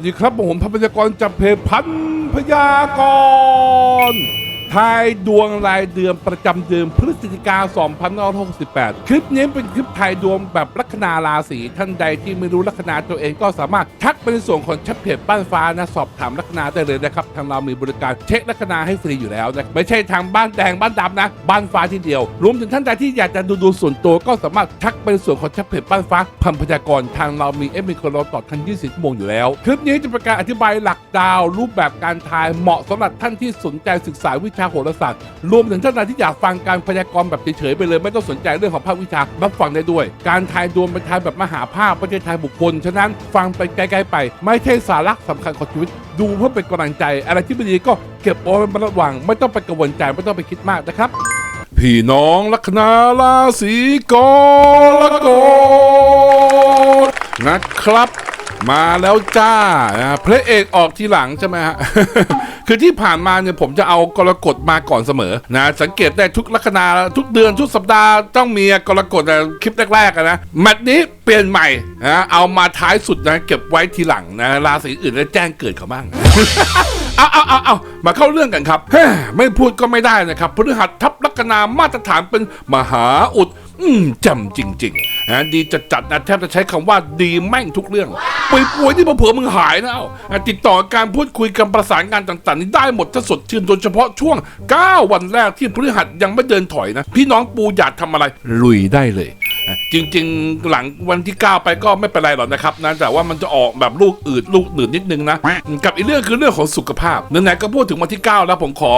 วัสดีครับผมพันพยากรจับเพจพันพยากร ทายดวงรายเดือนประจำเดือนพฤศจิกา2568 คลิปนี้เป็นคลิปทายดวงแบบลัคนาราศีท่านใดที่ไม่รู้ลัคนาตัวเองก็สามารถทักไปในส่วนของแชัดเพจบ้านฟ้านะ สอบถามลัคนาได้เลยนะครับ ทางเรามีบริการเช็คลัคนาให้ฟรีอยู่แล้วนะไม่ใช่ทางบ้านแดงบ้านดำนะ บ้านฟ้าที่เดียว รวมถึงท่านใดที่อยากจะดูดวงส่วนตัวก็สามารถทักไปในส่วนของแชัดเพจบ้านฟ้าพันพยากรทางเรามีเอฟมีคนรอตอบทัน24ชั่วโมงอยู่แล้ว คลิปนี้จะเป็นการอธิบายหลักดาวรูปแบบการทายเหมาะสำหรับท่านที่สนใจศึกษาวิชาโหราศาสตร์ รวมถึงท่านใดที่อยากฟังการพยากรณ์แบบเฉยๆไปเลย ไม่ต้องสนใจเรื่องของภาควิชารับฟังได้ด้วย การทายดวงเป็นทายแบบมหาภาคไม่ใช่ทายบุคคล ฉะนั้นฟังไปไกลๆไป ไม่ใช่สาระสำคัญของชีวิต ดูเพื่อเป็นกำลังใจ อะไรที่ไม่ดีก็เก็บเอาไว้ระวัง ไม่ต้องไปกังวลใจไม่ต้องไปคิดมากนะครับ พี่น้องลัคนาราศีกรกฎนะครับ มาแล้วจ้าพระเอกออกทีหลังใช่ไหมฮะ คือที่ผ่านมาเนี่ยผมจะเอากรกฎมาก่อนเสมอนะ สังเกตได้ทุกลัคนาทุกเดือนทุกสัปดาห์ต้องมีกรกฎนะคลิปแรกๆอะนะแมตช์นี้เปลี่ยนใหม่นะเอามาท้ายสุดนะเก็บไว้ทีหลังนะราศีอื่นแล้วแจ้งเกิดเขาบ้าง เอาเอาเอาเอามาเข้าเรื่องกันครับเฮ้ไม่พูดก็ไม่ได้นะครับพฤหัสทับลัคนามาตรฐานเป็นมหาอุด อืมจำจริงๆนะดีจัดจัดนะแทบจะใช้คำว่าดีแม่งทุกเรื่องป่วยป่วยที่เผื่อมึงหายนะเอาติดต่อการพูดคุยกันประสานงานต่างๆ นี่ได้หมดถ้าสดชื่นโดยเฉพาะช่วง 9 วันแรกที่พฤหัสยังไม่เดินถอยนะ พี่น้องปูอยากทำอะไรลุยได้เลย จริง ๆ หลังวันที่ 9 ไปก็ไม่เป็นไรหรอกนะครับนะแต่ว่ามันจะออกแบบลูกอืดลูกหนืดนิดนึงนะ กับอีกเรื่องคือเรื่องของสุขภาพไหนๆก็พูดถึงวันที่ 9 แล้วผมขอ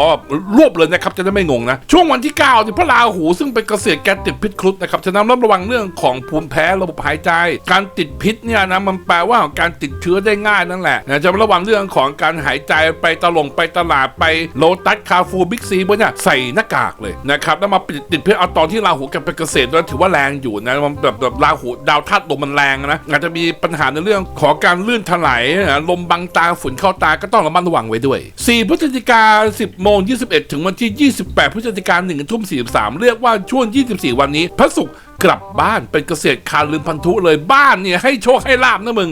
รวบเลยนะครับจะได้ไม่งงนะ ช่วงวันที่9ที่พระราหูซึ่งเป็นเกษตรแกติดพิษครุฑนะครับฉะนั้นต้องระวังเรื่องของภูมิแพ้ระบบหายใจ การติดพิษเนี่ยนะมันแปลว่าการติดเชื้อได้ง่ายนั่นแหละนะจะระวังเรื่องของการหายใจไปตลงไปตลาดไปโลตัสคาฟูบิ๊กซีพวกเนี่ยใส่หน้ากากเลยนะครับแล้วมาติดพิษเอาตอนที่ราหูกับเป็นเกษตรด้วยถือว่าแรงอยู่นะมันแบบแบบราหูดาวธาตุลมมันแรงนะอาจจะมีปัญหาในเรื่องของการลื่นถลายนะลมบังตาฝุ่นเข้าตาก็ต้องระมัดระวังไว้ด้วย 4 พฤศจิกา 10โมง21 ถึงวันที่ 28 พฤศจิกา1ทุ่ม43 เรียกว่าช่วง 24 วันนี้พระศุกร์ กลับบ้านเป็นเกษตรคารลืมพันธุเลยบ้านเนี่ยให้โชคให้ลาบนะมึง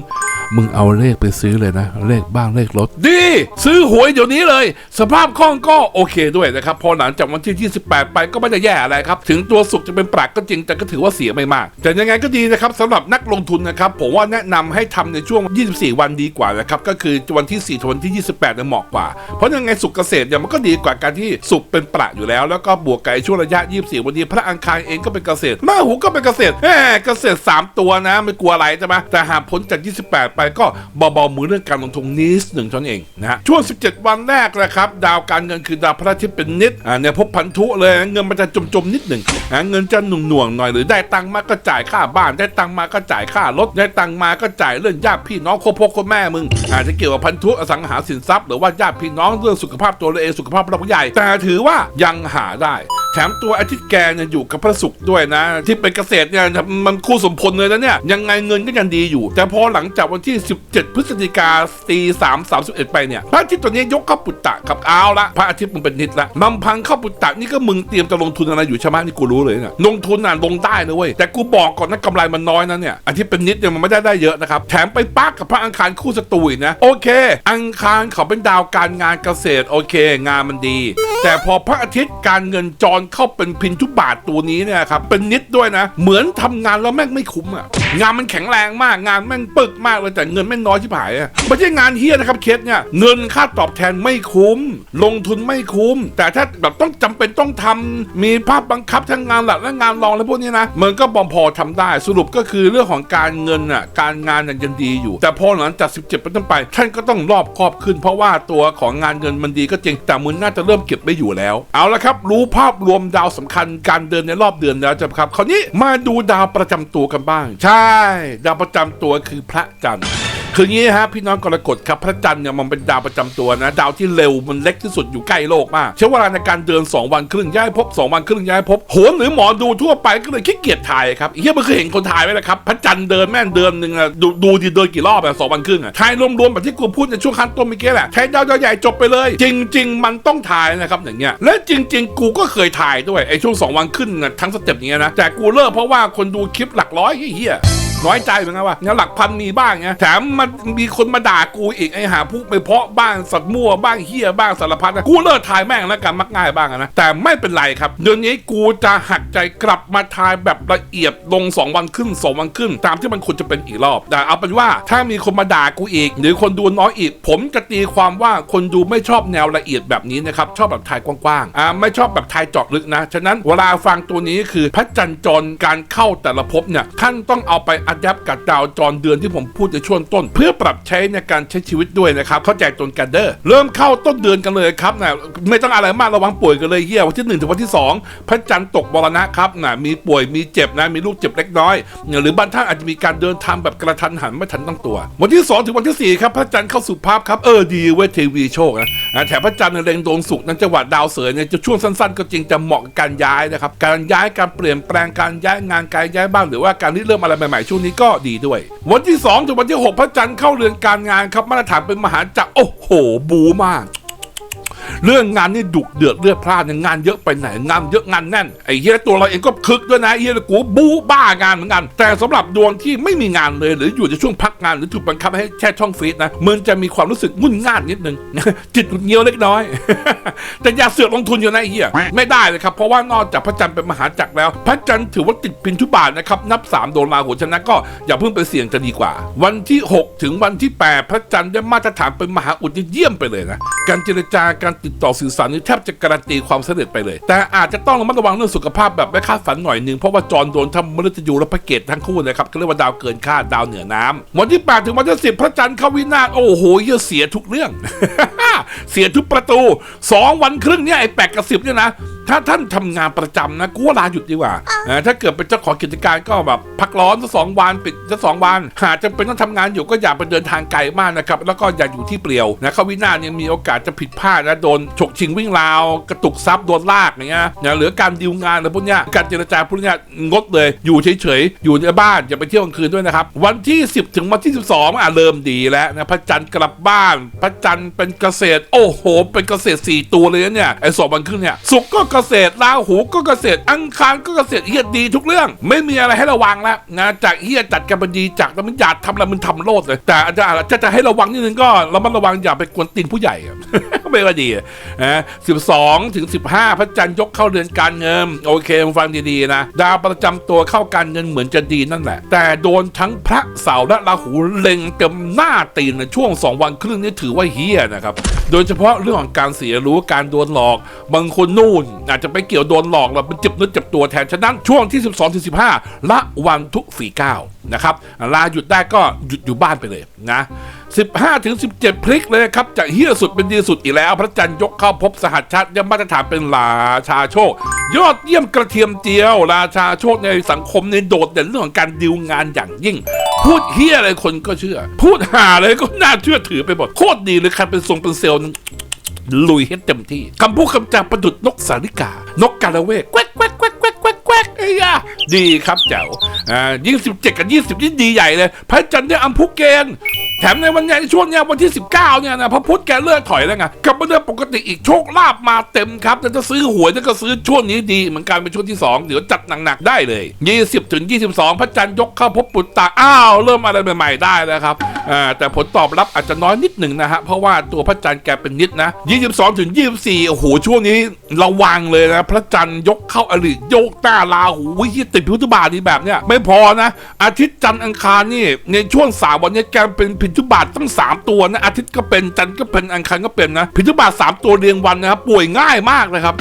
มึงเอาเลขไปซื้อเลยนะ เลขบ้านเลขรถดี ซื้อหวยเดี๋ยวนี้เลย สภาพคล่องก็โอเคด้วยนะครับ พอหลังจากวันที่ 28 ไปก็ไม่ได้แย่อะไรครับ ถึงตัวสุกจะเป็นปรักก็จริงแต่ก็ถือว่าเสียไม่มาก แต่ยังไงก็ดีนะครับสำหรับนักลงทุนนะครับผมว่าแนะนำให้ทำในช่วง 24 วันดีกว่านะครับก็คือวันที่4ถึงวันที่ 28เนี่ยเหมาะกว่า เพราะยังไงสุกเกษตรเนี่ยมันก็ดีกว่าการที่สุกเป็นปรักอยู่แล้ว แล้วก็บวกกับช่วงระยะ 24 วันนี้พระอังคารเองก็เป็นเกษตรมาหูก็เป็นเกษตรแหมเกษตร 3 ตัวนะ ไม่กลัวอะไรใช่ไหมแต่หากพ้นจาก 28 ไปก็เบาๆมือเรื่องการลงทุนนิดหนึ่งเท่านั้นเองนะฮะช่วง 17 วันแรกนะครับดาวการเงินคือดาวพระอาทิตย์เป็นนิดอ่าเนี่ยพบพันธุเลยเงินมันจะจมๆนิดหนึ่งนะเงินจะหน่วงๆหน่อยหรือได้ตังค์มาก็จ่ายค่าบ้าน ได้ตังค์มาก็จ่ายค่ารถได้ตังค์มาก็จ่ายเรื่องญาติพี่น้องโคพ่อโคแม่มึงอาจจะเกี่ยวกับพันธุอสังหาสินทรัพย์หรือว่าญาติพี่น้องเรื่องสุขภาพตัวเราเองสุขภาพเราใหญ่ แต่ถือว่ายังหาได้ แถมตัวอาทิตย์แกเนี่ยอยู่กับพระศุกร์ด้วยนะ ที่เป็นเกษตรเนี่ยมันคู่สมพลเลยนะเนี่ยยังไงเงินก็ยังดีอยู่ แต่พอหลังจากวันที่ 17 พฤศจิกาตี3 31ไปเนี่ยพระอาทิตย์ตัวนี้ยกเข้าปุตตะครับเอาวละพระอาทิตย์มึงเป็นนิดละลำพังเข้าปุตตะนี่ก็มึงเตรียมจะลงทุนอะไรอยู่ใช่ไหมนี่กูรู้เลยเนี่ยลงทุนน่ะลงได้นะเว้ยแต่กูบอกก่อนนะกำไรมันน้อยนะเนี่ยอาทิตย์เป็นนิดเนี่ยมันไม่ได้ได้เยอะนะครับแถมไปปักกับพระอังคารคู่ศัตรูอีกนะโอเค อังคารเขาเป็นดาวการงานเกษตรโอเค งานมันดี แต่พอพระอาทิตย์การเงินจอนเข้าเป็นพินทุบาทตัวนี้เนี่ยครับเป็นนิดด้วยนะ เหมือนทำงานแล้วแม่งไม่คุ้มอะงานมันแข็งแรงมากงานแม่งปึกมากเลยแต่เงินแม่งน้อยที่ผายอะไม่ใช่งานเฮี้ยนะครับเคสเนี่ยเงินค่าตอบแทนไม่คุ้ม ลงทุนไม่คุ้ม แต่ถ้าแบบต้องจำเป็นต้องทำมีภาพบังคับทั้งงานหลักและงานรองและพวกนี้นะมันก็บอมพอทำได้สรุปก็คือเรื่องของการเงินอะการงานยังดีอยู่ แต่พอหลังจาก 17เป็นต้นไป ท่านก็ต้องรอบครอบขึ้น เพราะว่าตัวของงานเงินมันดีก็จริงแต่มึงน่าจะเริ่มเก็บไม่อยู่แล้ว เอาละครับ รู้ภาพรวมดาวสำคัญการเดินในรอบเดือนแล้วจะครับคราวนี้มาดูดาวประจำตัวกันบ้างใช่ดาวประจำตัวคือพระจันทร์ คืองี้ฮะพี่น้องกรกฎครับพระจันทร์เนี่ยมันเป็นดาวประจำตัวนะ ดาวที่เร็วมันเล็กที่สุดอยู่ใกล้โลกมากใช้เวลาในการเดิน 2 วันครึ่งย้ายภพ2วันครึ่งย้ายภพโหนหรือหมอดูทั่วไปก็เลยขี้เกียจถ่ายครับเฮียมันเคยเห็นคนถ่ายไหมล่ะครับพระจันทร์เดินแม่งเดินหนึ่งอะดูดูดีเดินกี่รอบอะสองวันครึ่งอะถ่ายรวมๆแบบที่กูพูดในช่วงขั้นต้นเมื่อกี้แหละถ่ายดาวใหญ่จบไปเลย จริง ๆ มันต้องถ่ายนะครับอย่างเงี้ยและจริง ๆ กูก็เคยถ่ายด้วยไอ้ช่วงสองวันครึ่งอะทั้งสเต็ปอย่างเงี้ยนะแต่กูเลิกเพราะว่าคนดูคลิปหลักร้อยเฮีย น้อยใจเหมือนกันว่าเนี่ยหลักพันมีบ้างไงแถมมันมีคนมาด่ากูอีกไอ้หาพวกไปเพาะบ้างสัตว์มั่วบ้างเฮียบ้างสารพัดนะกูเลิกทายแม่งแล้วกันมักง่ายบ้างนะแต่ไม่เป็นไรครับเดือนนี้กูจะหักใจกลับมาทายแบบละเอียดลง 2 วันขึ้น 2 วันขึ้น ตามที่มันควรจะเป็นอีกรอบ แต่เอาเป็นว่าถ้ามีคนมาด่ากูอีก หรือคนดูน้อยอีก ผมจะตีความว่าคนดูไม่ชอบแนวละเอียดแบบนี้นะครับ ชอบแบบทายกว้างๆอ่าไม่ชอบแบบทายเจาะลึกนะ ฉะนั้นเวลาฟังตัวนี้คือพระจันทร์จรการเข้าแต่ละภพเนี่ยท่านต้องเอาไปอัดแอปกับดาวจรเดือนที่ผมพูดในช่วงต้น เพื่อปรับใช้ในการใช้ชีวิตด้วยนะครับ เข้าใจตรงกันเด้อเริ่มเข้าต้นเดือนกันเลยครับนะไม่ต้องอะไรมากระวังป่วยกันเลยเฮียวันที่หนึ่งถึงวันที่สองพระจันทร์ตกมรณะครับนะมีป่วยมีเจ็บนะมีลูกเจ็บเล็กน้อย หรือบางท่านอาจจะมีการเดินทางแบบกระทันหันไม่ทันตั้งตัว วันที่ 2 ถึงวันที่ 4 ครับ พระจันทร์เข้าสู่ภาพครับเออดีเว้ยเทวีโชคนะอ่าแถมพระจันทร์ในเร็งดวงศุกนั้นจังหวะดาวเสือเนี่ยจะช่วงสั้นๆ ก็จริงจะเหมาะกับการย้ายนะครับการย้ายการเปลี่ยนแปลงการย้ายงานการย้ายบ้านหรือว่าการที่เริ่มอะไรใหม่ๆช่วงนี้ก็ดีด้วย วันที่2ถึงวันที่ 6 พระจันทร์เข้าเรือนการงานครับมาตรฐานเป็นมหาจักรโอ้โห บูมาก เรื่องงานนี่ดุเดือดเลือดพลานเนี่ยงานเยอะไปไหนงานเยอะงานแน่นไอ้เฮียตัวเราเองก็คึกด้วยนะเฮียกูบู๊บ้างานเหมือนกัน แต่สำหรับดวงที่ไม่มีงานเลยหรืออยู่ในช่วงพักงานหรือถูกบังคับให้แช่ช่องฟีดนะมันจะมีความรู้สึกงุ่นง่านนิดนึงจิตหงุดเงียวเล็กน้อย แต่อย่าเสือกลงทุนอยู่นะเฮียไม่ได้เลยครับเพราะว่านอกจากพระจันทร์เป็นมหาจักรแล้ว พระจันทร์ถือว่าติดพินทุบาทนะครับนับสามโดนราหูฉะนั้นก็อย่าเพิ่งไปเสี่ยงจะดีกว่า วันที่ 6 ถึงวันที่ 8 พระจันทร์ได้มาตรฐานเป็นมหาอุดนี่เยี่ยมไปเลยนะการเจรจาการติดต่อสื่อสารนี่แทบจะการันตีความสำเร็จไปเลย แต่อาจจะต้องระมัดระวังเรื่องสุขภาพแบบไม่คาดฝันหน่อยหนึงเพราะว่าจรโดนทำมฤตยูและพระเกตทั้งคู่นะครับก็เรียกว่าดาวเกินคาดดาวเหนือน้ำวันที่8ถึงวันที่10 พระจันทร์เข้าวินาศโอ้โหเยอะเสียทุกเรื่อง เสียทุกประตูสองวันครึ่งเนี่ยไอ้แปดกับสิบเนี่ยนะ ถ้าท่านทำงานประจำนะกูว่าลาหยุดดีกว่าเออถ้าเกิดเป็นเจ้าของกิจการก็แบบพักร้อนสักสองวันปิดสักสองวัน หากจะเป็นต้องทำงานอยู่ก็อย่าไปเดินทางไกลมากนะครับ แล้วก็อย่าอยู่ที่เปลี่ยวนะเข้าวินาศเนี่ยมีโอกาสจะผิดพลาดนะโดนฉกชิงวิ่งราว กระตุกซับโดนลากอย่างเงี้ยนะเหลือการดิวงานอะไรพวกเนี้ยการเจรจาพวกเนี้ยงดเลยอยู่เฉยๆอยู่ในบ้านอย่าไปเที่ยวกลางคืนด้วยนะครับวันที่ 10 ถึงวันที่ 12อะเริ่มดีแล้วนะพระจันทร์กลับบ้าน พระจันทร์เป็นเกษตร โอ้โห เป็นเกษตรสี่ตัวเลยนะเนี่ยไอ้สองวันครึ่งเนี่ยศุกร์ก็เกษตรราหูก็เกษตรอังคารก็เกษตรเฮียดีทุกเรื่อง ไม่มีอะไรให้ระวังแล้วนะจากเฮียจัดการบัญชีจากแล้วมันหยาดทำอะไรมันทำโลดเลยแต่อาจจะจะจะให้ระวังนิดนึงก็ระมัดระวังอย่าไปกวนตีนผู้ใหญ่อะไม่ว่าดีนะสิบสองถึงสิบห้าพระจันทร์ยกเข้าเรือนการเงิน โอเคฟังดีๆนะ ดาวประจำตัวเข้าการเงินเหมือนจะดีนั่นแหละ แต่โดนทั้งพระเสาร์และราหูเล็งเต็มหน้าตีนในช่วงสองวันครึ่งนี้ถือว่าเฮี้ยนะครับ โดยเฉพาะเรื่องของการเสียรู้การโดนหลอก บางคนนู่น อาจจะไปเกี่ยวโดนหลอกแล้วเป็นเจ็บเนื้อเจ็บตัวแทน ฉะนั้นช่วงที่ 12ถึง15 ละวันทุกฝีก้าวนะครับ ลาหยุดได้ก็หยุดอยู่บ้านไปเลยนะ 15ถึง17 พลิกเลยครับ จากเฮี้ยสุดเป็นดีสุดอีกแล้ว พระจันทร์ยกเข้าพบสหัสชัดยังมาตรฐานเป็นราชาโชค ยอดเยี่ยมกระเทียมเจียว ราชาโชคในสังคมในโดดเด่นเรื่องของการดิวงานอย่างยิ่ง พูดเฮี้ยอะไรคนก็เชื่อ พูดหาอะไรก็น่าเชื่อถือไปหมดโคตรดีเลยครับเป็นทรงเป็นเซลล์ลุยให้เต็มที่คำพูดคำจาประดุดนกสาริกา นกกาละเวกแควกแควกแควกแควกแควกแควกไอ้ยาดีครับแจ๋วอ่ายิ่งสิบเจ็ดกับยี่สิบนี่ดีใหญ่เลย พระจันทร์ได้อัมพุเกณฑ์ แถมในวันเนี้ยช่วงเนี้ยวันที่ 19 เนี่ยนะพระพุธแกเลิกถอยแล้วไงกลับมาเดินปกติอีกโชคลาภมาเต็มครับแต่จะซื้อหวยแล้วก็ซื้อช่วงนี้ดีเหมือนกันเป็นช่วงที่ 2 เดี๋ยวจัดหนักๆได้เลย 20ถึง22 พระจันทร์ยกเข้าพบปุตตาอ้าวเริ่มอะไรใหม่ๆได้แล้วครับอ่าแต่ผลตอบรับอาจจะน้อยนิดหนึ่งนะฮะเพราะว่าตัวพระจันทร์แกเป็นนิดนะ22ถึง24โอ้โหช่วงนี้ระวังเลยนะพระจันทร์ยกเข้าอริโยกต้าลาหูวิยติดพิทุบาทนี่แบบเนี้ยไม่พอนะ อาทิตย์จันทร์อังคารนี่ในช่วงสามวันนี้แกเป็นพิทุบาทตั้งสามตัวนะอาทิตย์ก็เป็นจันทร์ก็เป็นอังคารก็เป็นนะพิทุบาทสามตัวเรียงวันนะครับป่วยง่ายมากเลยครับ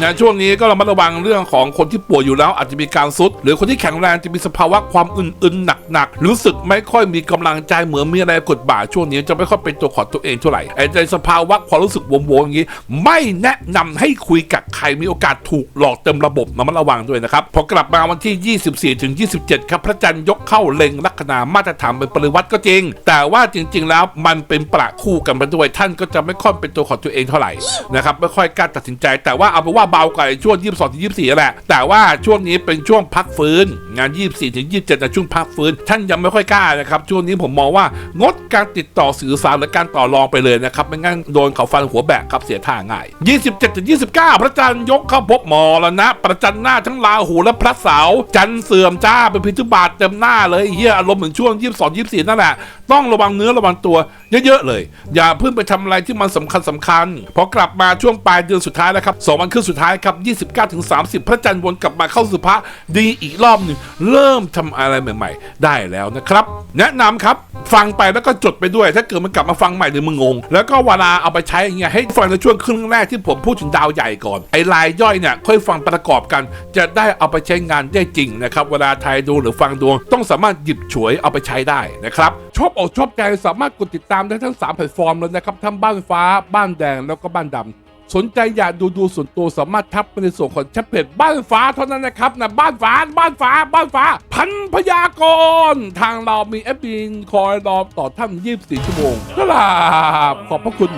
นะช่วงนี้ก็ระมัดระวังเรื่องของคนที่ป่วยอยู่แล้วอาจจะมีการซุด หรือคนที่แข็งแรงจะมีสภาวะความอึนๆหนักๆรู้สึกไม่ค่อยมีกำลังใจเหมือนมีอะไรกดบ่าช่วงนี้จะไม่ค่อยเป็นตัวของตัวเองเท่าไหร่ไอ้ในสภาวะความรู้สึกวงๆอย่างนี้ ไม่แนะนำให้คุยกับใครมีโอกาสถูกหลอกเต็มระบบระมัดระวังด้วยนะครับพอกลับมาวันที่ 24ถึง27 ครับพระจันทร์ยกเข้าเล็งลัคนามาตรฐานเป็นปริวัติก็จริง แต่ว่าจริง ๆ แล้วมันเป็นประคู่กันไปด้วยท่านก็จะไม่ค่อยเป็นตัวของตัวเองเท่าไหร่นะครับไม่ค่อยกล้าตัดสินใจแต่ว่าเอาเป็นว่าเบากว่าช่วง 22ถึง24 แหละ แต่ว่าช่วงนี้เป็นช่วงพักฟื้น งาน 24ถึง27ในช่วงพักฟื้น ท่านยังไม่ค่อยกล้านะครับ ช่วงนี้ผมมองว่างดการติดต่อสื่อสารและการต่อรองไปเลยนะครับ ไม่งั้นโดนเขาฟันหัวแบกครับเสียท่าง่าย 27ถึง29 พระจันทร์ยกเข้าพบมรณะประจันหน้าทั้งราหูและพระเสาจันทร์เสื่อมจ้าเป็นพิทุบาทเต็มหน้าเลยเฮียอารมณ์เหมือนช่วง 22 24 นั่นแหละต้องระวังเนื้อระวังตัวเยอะๆเลย อย่าเพิ่งไปทำอะไรที่มันสำคัญสำคัญพอกลับมาช่วงปลายเดือนสุดท้ายแล้วครับสองวันครึ่งสุดท้ายครับ 29ถึง30 พระจันทร์วนกลับมาเข้าสู่พระดีอีกรอบหนึ่งเริ่มทำอะไรใหม่ ๆ ได้แล้วนะครับ แนะนำครับฟังไปแล้วก็จดไปด้วย ถ้าเกิดมันกลับมาฟังใหม่หรือมึงงง แล้วก็เวลาเอาไปใช้อย่างเงี้ยให้ฟังในช่วงครึ่งแรกที่ผมพูดถึงดาวใหญ่ก่อนไอ้ลายย่อยเนี่ยค่อยฟังประกอบกัน จะได้เอาไปใช้งานได้จริงนะครับเวลาทายดวงหรือฟังดวง ต้องสามารถหยิบฉวยเอาไปใช้ได้นะครับชอบอกชอบใจสามารถกดติดตามได้ทั้ง3แพลตฟอร์มเลยนะครับทั้งบ้านฟ้าบ้านแดงแล้วก็บ้านดำ สนใจอยากดูดูส่วนตัวสามารถทักไปในส่วนของแชทเพจบ้านฟ้าเท่านั้นนะครับนะบ้านฟ้าบ้านฟ้า บ้านฟ้า พันพยากร ทางเรามีแอปบินคอยรอต่อท่าน24 ชั่วโมงก็ลาขอบพระคุณ